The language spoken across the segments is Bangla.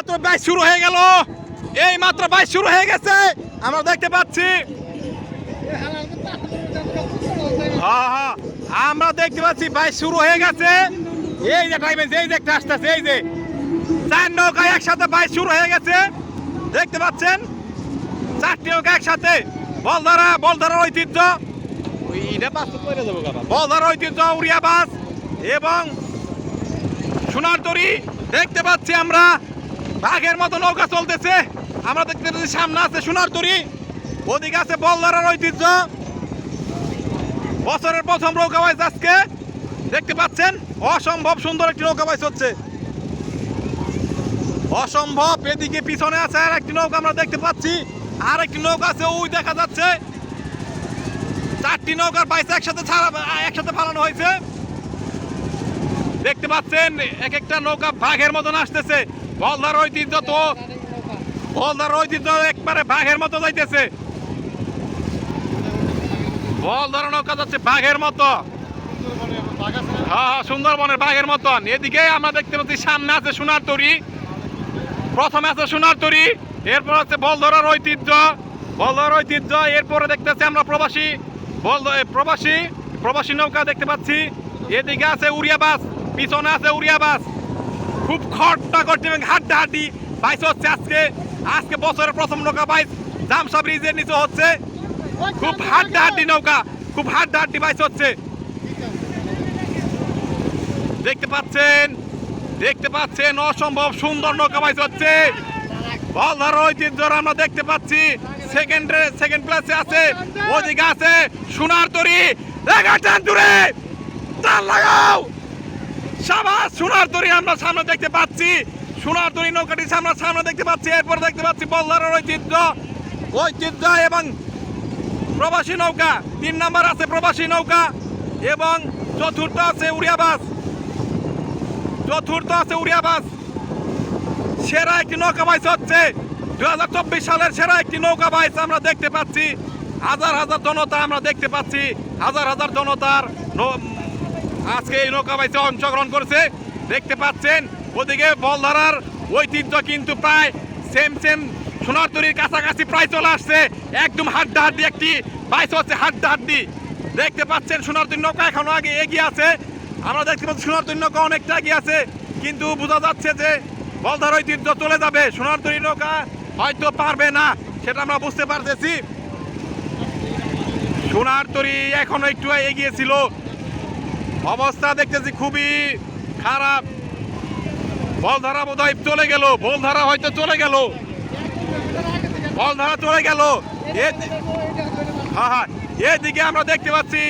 মাত্র বাইশ শুরু হয়ে গেল। এই মাত্র বাইশ শুরু হয়ে গেছে। আমরা দেখতে পাচ্ছি। হ্যাঁ হ্যাঁ। আমরা দেখতে পাচ্ছি বাইশ শুরু হয়ে গেছে। এই যে টাইমে যেই যে একটা আসতেছে, এই যে। চার নৌকা একসাথে বাইশ শুরু হয়ে গেছে। দেখতে পাচ্ছেন? চারটি নৌকা একসাথে। বলধারা বলধারার ঐতিহ্য। বলধার ঐতিহ্য, উড়িয়া বাস এবং সোনার তরি দেখতে পাচ্ছি আমরা। বাঘের মতো নৌকা চলতেছে। আমরা দেখতে সামনে আছে সোনার তরি। ওদিকে আছে বলধারার ঐতিহ্য। বছরের প্রথম নৌকা বাইচ আজকে দেখতে পাচ্ছেন, অসম্ভব সুন্দর একটি নৌকা বাইচ হচ্ছে। অসম্ভব, এদিকে পিছনে আছে আর একটি নৌকা আমরা দেখতে পাচ্ছি। আর একটি নৌকা আছে, ওই দেখা যাচ্ছে। চারটি নৌকার বাইচ একসাথে ছাড়া, একসাথে ফালানো হয়েছে। দেখতে পাচ্ছেন, এক একটা নৌকা বাঘের মতন আসতেছে। বলদার ঐতিহ্য তো বলদার ঐতিহ্য একবারে বাঘের মতো যাইতেছে। বলদার নৌকা যাচ্ছে বাঘের মতো। হ্যাঁ হ্যাঁ সুন্দরবনের বাঘের মতন। এদিকে আমরা দেখতে পাচ্ছি সামনে আছে সোনার তরি। প্রথমে আছে সোনার তরি, এরপর আছে বলধরার ঐতিহ্য। বল বলধরার ঐতিহ্য, এরপরে দেখতেছি আমরা প্রবাসী। বল প্রবাসী প্রবাসী নৌকা দেখতে পাচ্ছি। এদিকে আছে উড়িয়া বাস, পিছনে আছে উড়িয়া বাস। খুব খট্টা করছে এবং হাড্ডা হাড্ডি বাইস হচ্ছে আজকে। আজকে বছরের প্রথম নৌকা বাইস জামসা ব্রিজের নিচে হচ্ছে। খুব হাড্ডা হাড্ডি নৌকা, খুব হাড্ডা হাড্ডি বাইস হচ্ছে। দেখতে পাচ্ছেন দেখতে পাচ্ছেন, অসম্ভব সুন্দর নৌকা বাইস হচ্ছে। বলধার ঐতিহ্যর আমরা দেখতে পাচ্ছি। সেকেন্ড সেকেন্ড প্লেসে আছে, ওদিকে আছে সোনার তরি টান দূরে। টান লাগাও! সাবাস, সোনার তরি আমরা সামনে দেখতে পাচ্ছি। সোনার তরি নৌকাটি আমরা সামনে দেখতে পাচ্ছি, এরপর দেখতে পাচ্ছি বলধারের ঐতিহ্য। ঐতিহ্য এবং প্রবাসী নৌকা, তিন নাম্বার আছে প্রবাসী নৌকা এবং চতুর্থ আছে উড়িয়া বাস। চতুর্থ আছে উড়িয়া বাস। সেরা একটি নৌকা বাইচ হচ্ছে দু হাজার চব্বিশ সালের সেরা একটি নৌকা বাইচ আমরা দেখতে পাচ্ছি। হাজার হাজার জনতা আমরা দেখতে পাচ্ছি, হাজার হাজার জনতার আজকে এই নৌকা বাইচে অংশগ্রহণ করেছে। দেখতে পাচ্ছেন, ওদিকে বল ধরার ঐতিহ্য কিন্তু প্রায় সেম সেম সোনার সোনারতরির কাছাকাছি প্রায় চলে আসছে। একদম হাড্ডা হাড্ডি একটি বাইচ হচ্ছে হাড্ডা হাড্ডি দেখতে পাচ্ছেন সোনারতরি নৌকা এখনও আগে এগিয়ে আছে। আমরা দেখতে পাচ্ছি সোনারতরি নৌকা অনেকটা এগিয়ে আছে। কিন্তু বোঝা যাচ্ছে যে বলধার ঐতিহ্য চলে যাবে। সোনার সোনারতরি নৌকা হয়তো পারবে না, সেটা আমরা বুঝতে পারতেছি। সোনার তরি এখনও একটু এগিয়ে ছিল। অবস্থা দেখতেছি খুবই খারাপ। বলধারা বোধ হয় চলে গেল। বলধারা হয়তো চলে গেল। বলধারা চলে গেল। হ্যাঁ হ্যাঁ। এদিকে আমরা দেখতে পাচ্ছি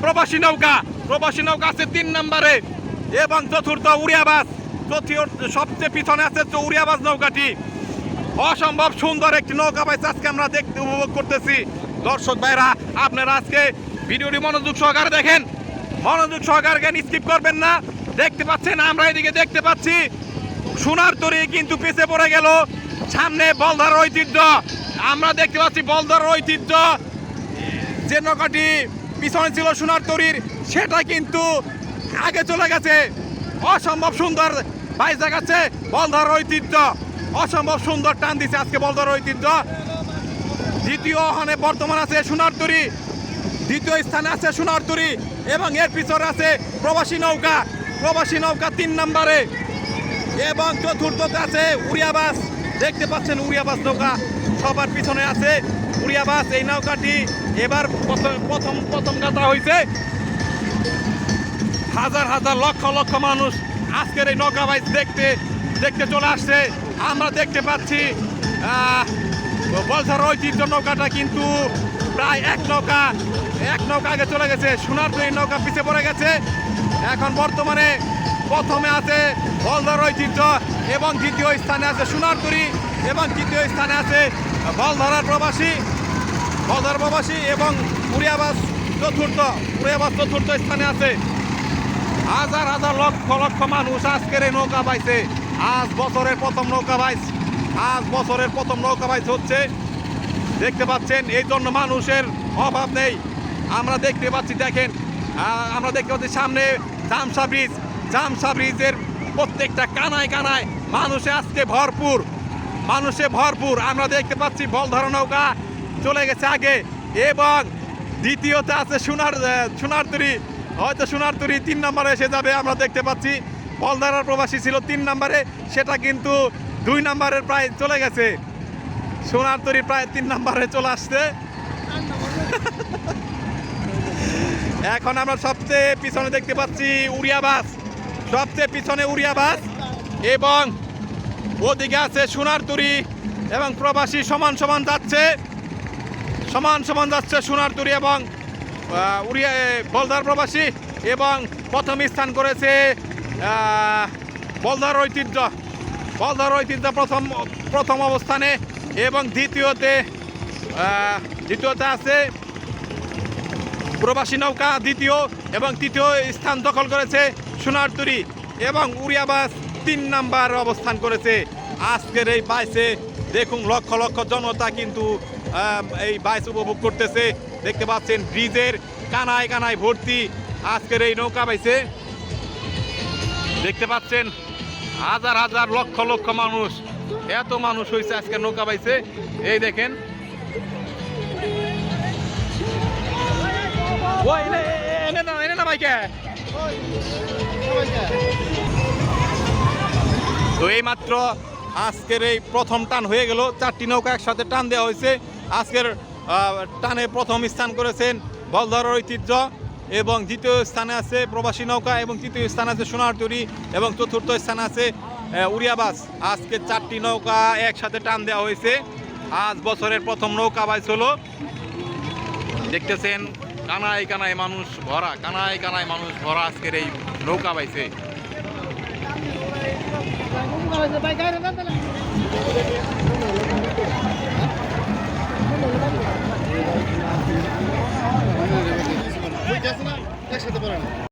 প্রবাসী নৌকা। প্রবাসী নৌকা আছে তিন নম্বরে। এবং চতুর্থ উড়িয়াবাস। চতুর্থ সবচেয়ে পিছনে আছে উড়িয়াবাস নৌকাটি। অসম্ভব সুন্দর একটি নৌকা পাইছে। আজকে আমরা দেখতে উপভোগ করতেছি। দর্শক ভাইরা, আপনারা আজকে ভিডিওটি মনোযোগ সহকারে দেখেন। মনোযোগ সহকারে স্কিপ করবেন না। দেখতে পাচ্ছেন, আমরা এদিকে দেখতে পাচ্ছি, সোনার তরি কিন্তু পিছে পড়ে গেল। সামনে বলধার ঐতিহ্য, আমরা দেখতে পাচ্ছি বলধার ঐতিহ্য। যে নৌকাটি পিছনে ছিল সোনার তরির, সেটা কিন্তু আগে চলে গেছে। অসম্ভব সুন্দর বাইশ দেখাচ্ছে বলধার ঐতিহ্য। অসম্ভব সুন্দর টান দিছে আজকে বলধার ঐতিহ্য। দ্বিতীয় ওখানে বর্তমান আছে সোনার তরি। দ্বিতীয় স্থানে আছে সোনার তরি এবং এর পিছনে আছে প্রবাসী নৌকা। প্রবাসী নৌকা তিন নম্বরে। এবং চতুর্থতে আছে উড়িয়াবাস। দেখতে পাচ্ছেন উড়িয়াবাস নৌকা সবার পিছনে আছে। উড়িয়াবাস, এই নৌকাটি এবার প্রথম প্রথম গাথা হয়েছে হাজার হাজার, লক্ষ লক্ষ মানুষ আজকের এই নৌকা বাইচ দেখতে দেখতে চলে আসছে। আমরা দেখতে পাচ্ছি বলসার ঐতিহ্য নৌকাটা কিন্তু প্রায় এক নৌকা। এক নৌকা আগে চলে গেছে, সোনার তৈরি নৌকা পিছিয়ে পড়ে গেছে। এখন বর্তমানে প্রথমে আছে বলদার ঐতিহ্য এবং দ্বিতীয় স্থানে আছে সোনারতরি এবং তৃতীয় স্থানে আছে বলধরার প্রবাসী। বলধর প্রবাসী এবং উড়িয়াবাস চতুর্থ উড়িয়াবাস চতুর্থ স্থানে আছে। হাজার হাজার লক্ষ লক্ষ মানুষ আজকের এই নৌকা পাইছে আজ বছরের প্রথম নৌকা বাইচ আজ বছরের প্রথম নৌকা বাইচ হচ্ছে। দেখতে পাচ্ছেন, এই জন্য মানুষের অভাব নেই। আমরা দেখতে পাচ্ছি দেখেন আমরা দেখতে পাচ্ছি সামনে জামসা ব্রিজ। জামসা ব্রিজের প্রত্যেকটা কানায় কানায় মানুষে আজকে ভরপুর মানুষে ভরপুর। আমরা দেখতে পাচ্ছি বল ধরা নৌকা চলে গেছে আগে এবং দ্বিতীয়তে আছে সোনার আহ, সোনার তরি হয়তো সোনার তরি তিন নম্বরে এসে যাবে আমরা দেখতে পাচ্ছি। বলধারার প্রবাসী ছিল তিন নম্বরে সেটা কিন্তু দুই নম্বরের প্রায় চলে গেছে। সোনার তরি প্রায় তিন নম্বরে চলে আসছে। এখন আমরা সবচেয়ে পিছনে দেখতে পাচ্ছি উড়িয়া বাস। সবচেয়ে পিছনে উড়িয়া বাস এবং ওদিকে আছে সোনার তরি এবং প্রবাসী সমান সমান যাচ্ছে। সমান সমান যাচ্ছে সোনার তরি এবং উড়িয়া বলদার প্রবাসী এবং প্রথম স্থান করেছে বলদার ঐতিহ্য। বলদার ঐতিহ্য প্রথম প্রথম অবস্থানে এবং দ্বিতীয়তে দ্বিতীয়তে আছে প্রবাসী নৌকা দ্বিতীয় এবং তৃতীয় স্থান দখল করেছে সোনারতুরি এবং উড়িয়াবাস তিন নাম্বার অবস্থান করেছে। আজকের এই বাইসে দেখুন, লক্ষ লক্ষ জনতা কিন্তু এই বাইস উপভোগ করতেছে। দেখতে পাচ্ছেন, ব্রিজের কানায় কানায় ভর্তি আজকের এই নৌকা বাইসে দেখতে পাচ্ছেন, হাজার হাজার লক্ষ লক্ষ মানুষ, এত মানুষ হয়েছে আজকে নৌকা বাইসে এই দেখেন ওই এনে তো এই মাত্র আজকের এই প্রথম টান হয়ে গেল। চারটি নৌকা একসাথে টান দেওয়া হয়েছে। আজকের টানে প্রথম স্থান করেছেন বলধর ঐতিহ্য এবং দ্বিতীয় স্থানে আছে প্রবাসী নৌকা এবং তৃতীয় স্থানে আছে সোনারতরি এবং চতুর্থ স্থানে আছে উড়িয়াবাস। আজকে চারটি নৌকা একসাথে টান দেওয়া হয়েছে। আজ বছরের প্রথম নৌকা বাইস হলো। দেখতেছেন কানায় কানায় মানুষ ভরা কানায় কানায় মানুষ ভরা আজকের এই নৌকা বাইছে। একসাথে পড়ে